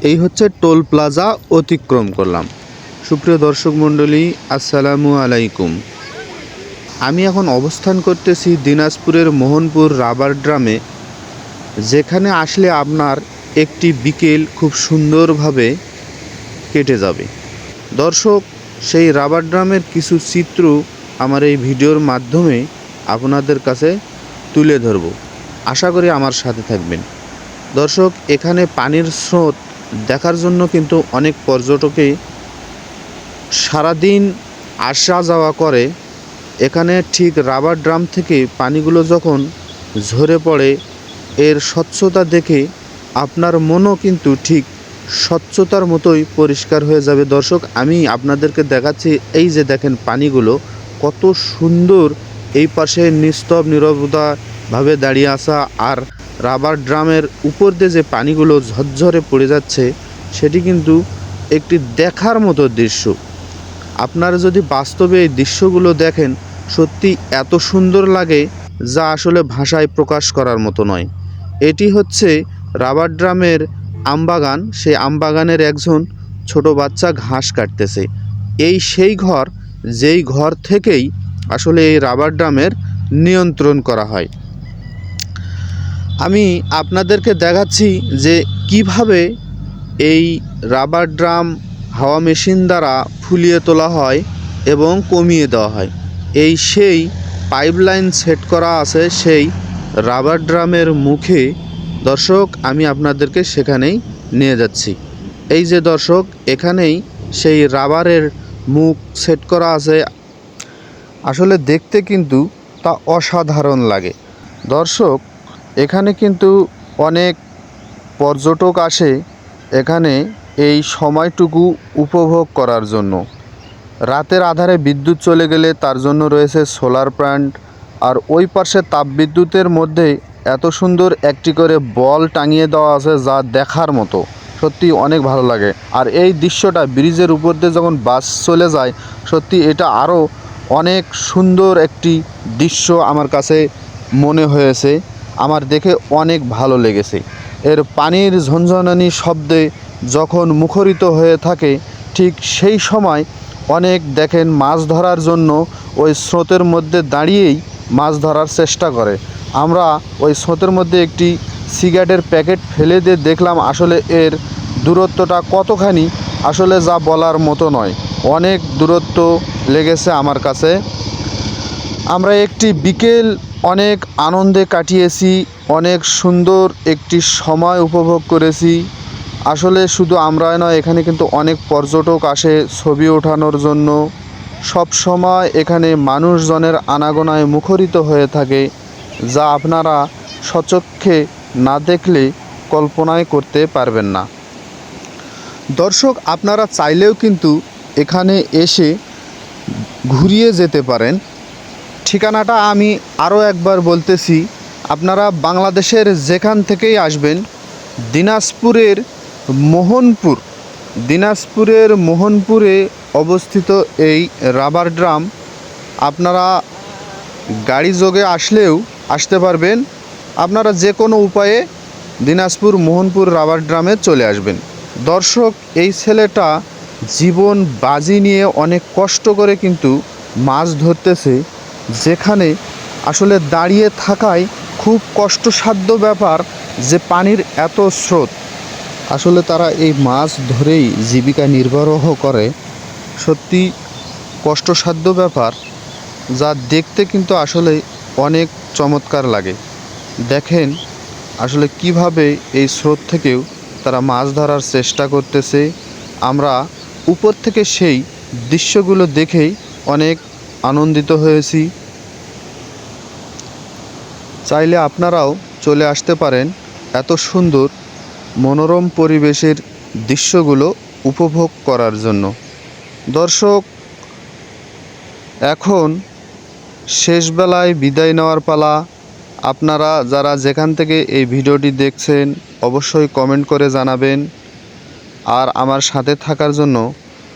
এই হচ্ছে toll plaza অতিক্রম করলাম। সুপ্রিয় দর্শক মণ্ডলী, আসসালামু আলাইকুম। আমি এখন অবস্থান করতেছি দিনাজপুরের মোহনপুর রাবার ড্রামে, যেখানে আসলে আপনার একটি বিকেল খুব সুন্দরভাবে কেটে যাবে। দর্শক, সেই রাবার ড্রামের কিছু চিত্র আমার এই ভিডিওর মাধ্যমে আপনাদের কাছে তুলে ধরব। আশা করি আমার সাথে থাকবেন। দর্শক, এখানে পানির স্রোত দেখার জন্য কিন্তু অনেক পর্যটকে সারাদিন আসা যাওয়া করে। এখানে ঠিক রাবার ড্রাম থেকে পানিগুলো যখন ঝরে পড়ে, এর স্বচ্ছতা দেখে আপনার মনও কিন্তু ঠিক স্বচ্ছতার মতোই পরিষ্কার হয়ে যাবে। দর্শক, আমি আপনাদেরকে দেখাচ্ছি এই যে দেখেন পানিগুলো, কত সুন্দর এই পাশে নিস্তব, নিরবতাভাবে দাঁড়িয়ে আসা আর রাবার ড্রামের উপর দিয়ে যে পানিগুলো ঝরঝরে পড়ে যাচ্ছে, সেটি কিন্তু একটি দেখার মতো দৃশ্য। আপনারা যদি বাস্তবে এই দৃশ্যগুলো দেখেন, সত্যি এত সুন্দর লাগে যা আসলে ভাষায় প্রকাশ করার মতো নয়। এটি হচ্ছে রাবার ড্রামের আমবাগান। সেই আমবাগানের একজন ছোট বাচ্চা ঘাস কাটতেছে। এই সেই ঘর, যেই ঘর থেকেই আসলে এই রাবার ড্রামের নিয়ন্ত্রণ করা হয়। আমি আপনাদেরকে দেখাচ্ছি যে কীভাবে এই রাবার ড্রাম হাওয়া মেশিন দ্বারা ফুলিয়ে তোলা হয় এবং কমিয়ে দেওয়া হয়। এই সেই পাইপলাইন সেট করা আছে সেই রাবার ড্রামের মুখে। দর্শক, আমি আপনাদেরকে সেখানেই নিয়ে যাচ্ছি। এই যে দর্শক, এখানেই সেই রাবারের মুখ সেট করা আছে। আসলে দেখতে কিন্তু তা অসাধারণ লাগে। দর্শক এখানে কিন্তু অনেক পর্যটক আসে এখানে এই সময়টুকু উপভোগ করার জন্য। রাতের আধারে বিদ্যুৎ চলে গেলে তার জন্য রয়েছে সোলার প্ল্যান্ট আর ওই পাশে তাপবিদ্যুতের মধ্যে এত সুন্দর একটি করে বল টাঙিয়ে দেওয়া আছে যা দেখার মতো। সত্যি অনেক ভালো লাগে। আর এই দৃশ্যটা ব্রিজের উপর দিয়ে যখন বাস চলে যায় সত্যি এটা আরও অনেক সুন্দর একটি দৃশ্য আমার কাছে মনে হয়েছে। আমার দেখে অনেক ভালো লেগেছে। এর পানির ঝনঝনানি শব্দে যখন মুখরিত হয়ে থাকে, ঠিক সেই সময় অনেক দেখেন মাছ ধরার জন্য ওই স্রোতের মধ্যে দাঁড়িয়েই মাছ ধরার চেষ্টা করে। আমরা ওই স্রোতের মধ্যে একটি সিগারেটের প্যাকেট ফেলে দিয়ে দেখলাম আসলে এর দূরত্বটা কতখানি, আসলে যা বলার মতো নয়। অনেক দূরত্ব লেগেছে আমার কাছে। আমরা একটি বিকেল অনেক আনন্দে কাটিয়েছি, অনেক সুন্দর একটি সময় উপভোগ করেছি। আসলে শুধু আমরাই নয়, এখানে কিন্তু অনেক পর্যটক আসে ছবি ওঠানোর জন্য। সব সময় এখানে মানুষজনের আনাগোনায় মুখরিত হয়ে থাকে, যা আপনারা সচক্ষে না দেখলে কল্পনায় করতে পারবেন না। দর্শক, আপনারা চাইলেও কিন্তু এখানে এসে ঘুরিয়ে যেতে পারেন। ঠিকানাটা আমি আরও একবার বলতেছি, আপনারা বাংলাদেশের যেখান থেকেই আসবেন, দিনাজপুরের মোহনপুর, দিনাজপুরের মোহনপুরে অবস্থিত এই রাবার ড্রাম, আপনারা গাড়ি যোগে আসলেও আসতে পারবেন। আপনারা যে কোনো উপায়ে দিনাজপুর মোহনপুর রাবার ড্রামে চলে আসবেন। দর্শক, এই ছেলেটা জীবন বাজি নিয়ে অনেক কষ্ট করে কিন্তু মাছ ধরতেছে। যেখানে আসলে দাঁড়িয়ে থাকায় খুব কষ্টসাধ্য ব্যাপার যে পানির এত স্রোত। আসলে তারা এই মাছ ধরেই জীবিকা নির্বাহ করে। সত্যি কষ্টসাধ্য ব্যাপার, যা দেখতে কিন্তু আসলে অনেক চমৎকার লাগে। দেখেন আসলে কীভাবে এই স্রোত থেকেও তারা মাছ ধরার চেষ্টা করতেছে। আমরা উপর থেকে সেই দৃশ্যগুলো দেখেই অনেক আনন্দিত হয়েছি। চাইলে আপনারাও চলে আসতে পারেন এত সুন্দর, মনোরম পরিবেশের দৃশ্যগুলো উপভোগ করার জন্য। দর্শক, এখন শেষবেলায় বিদায় নেওয়ার পালা। আপনারা যারা যেখান থেকে এই ভিডিওটি দেখছেন, অবশ্যই কমেন্ট করে জানাবেন। আর আমার সাথে থাকার জন্য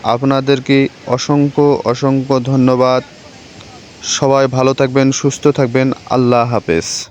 আপনাদেরকে অসংখ্য অসংখ্য ধন্যবাদ। সবাই ভালো থাকবেন সুস্থ থাকবেন। আল্লাহ হাফেজ।